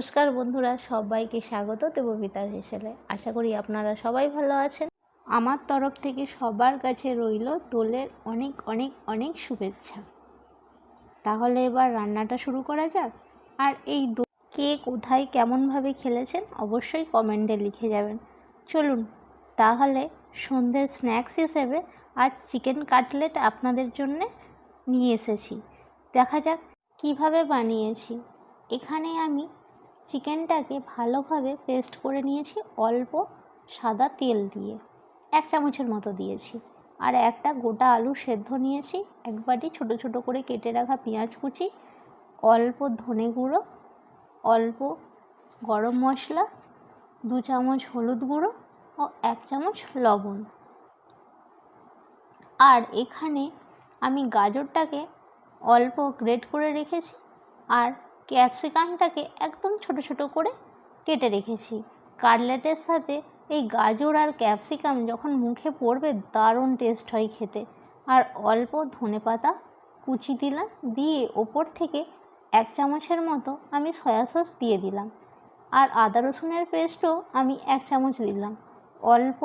নমস্কার বন্ধুরা, সবাইকে স্বাগত দেববিতার হেসেলে আশা করি আপনারা সবাই ভালো আছেন। আমার তরফ থেকে সবার কাছে রইল দোলের অনেক অনেক অনেক শুভেচ্ছা। তাহলে এবার রান্নাটা শুরু করা যাক। আর এই কে কোথায় কেমনভাবে খেলেছেন অবশ্যই কমেন্টে লিখে যাবেন। চলুন, তাহলে সন্ধ্যের স্ন্যাক্স হিসেবে আজ চিকেন কাটলেট আপনাদের জন্যে নিয়ে এসেছি। দেখা যাক কীভাবে বানিয়েছি। এখানে আমি চিকেনটাকে ভালোভাবে পেস্ট করে নিয়েছি, অল্প সাদা তেল দিয়ে। এক চামচের মতো দিয়েছি। আর একটা গোটা আলু সেদ্ধ নিয়েছি, এক বাটি ছোটো ছোটো করে কেটে রাখা পেঁয়াজ কুচি, অল্প ধনে গুঁড়ো, অল্প গরম মশলা, দু চামচ হলুদ গুঁড়ো ও এক চামচ লবণ। আর এখানে আমি গাজরটাকে অল্প গ্রেট করে রেখেছি, আর ক্যাপসিকামটাকে একদম ছোট ছোট করে কেটে রেখেছি। কাটলেটের সাথে এই গাজর আর ক্যাপসিকাম যখন মুখে পড়বে, দারুণ টেস্ট হয় খেতে। আর অল্প ধনে পাতা কুচি দিলাম, দিয়ে ওপর থেকে এক চামচের মতো আমি সয়া সস দিয়ে দিলাম। আর আদা রসুনের পেস্টও আমি এক চামচ দিলাম। অল্প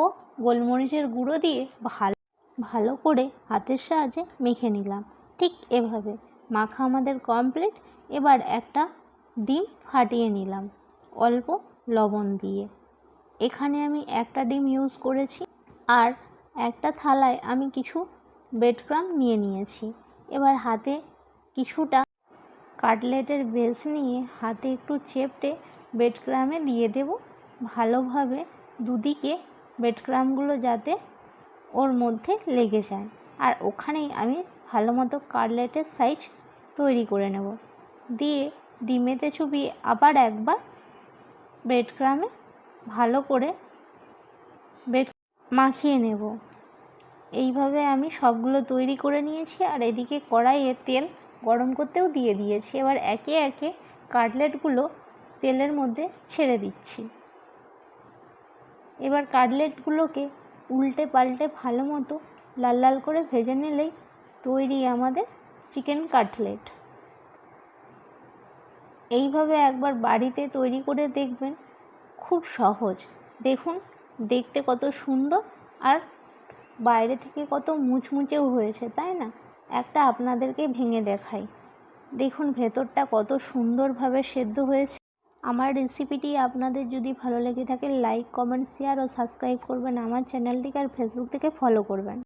গোলমরিচের গুঁড়ো দিয়ে ভালো ভালো করে হাতের সাহায্যে মেখে নিলাম। ঠিক এভাবে। মাখা আমাদের কমপ্লিট এবার একটা ডিম ফাটিয়ে নিলাম, অল্প লবণ দিয়ে। এখানে আমি একটা ডিম ইউজ করেছি আর একটা থালায় আমি কিছু বেডক্রাম নিয়ে নিয়েছি। এবার হাতে কিছুটা কাটলেটের বেস নিয়ে হাতে একটু চেপটে বেডক্রামে দিয়ে দেব। ভালোভাবে দুদিকে বেডক্রামগুলো যাতে ওর মধ্যে লেগে যায়। আর ওখানেই আমি ভালো মতো কাটলেটের সাইজ তৈরি করে নেব। দিয়ে ডিমেতে চুবিয়ে আবার একবার ব্রেড ক্রামে ভালো করে ব্রেড মাখিয়ে নেব। এইভাবে আমি সবগুলো তৈরি করে নিয়েছি আর এদিকে কড়াইয়ে তেল গরম করতেও দিয়ে দিয়েছি। এবার একে একে কাটলেটগুলো তেলের মধ্যে ছেড়ে দিচ্ছি। এবার কাটলেটগুলোকে উল্টে পাল্টে ভালো মতো লাল লাল করে ভেজে নিলেই তৈরি আমাদের চিকেন কাটলেট। এইভাবে একবার বাড়িতে তৈরি করে দেখবেন, খুব সহজ। দেখুন, দেখতে কত সুন্দর আর বাইরে থেকে কত মুচমুচেও হয়েছে, তাই না? একটা আপনাদেরকে ভেঙে দেখাই। দেখুন, ভেতরটা কত সুন্দরভাবে সেদ্ধ হয়েছে। আমার রেসিপিটি আপনাদের যদি ভালো লেগে থাকে, লাইক, কমেন্ট, শেয়ার ও সাবস্ক্রাইব করবেন। আমার চ্যানেলটিকে আর ফেসবুক থেকে ফলো করবেন।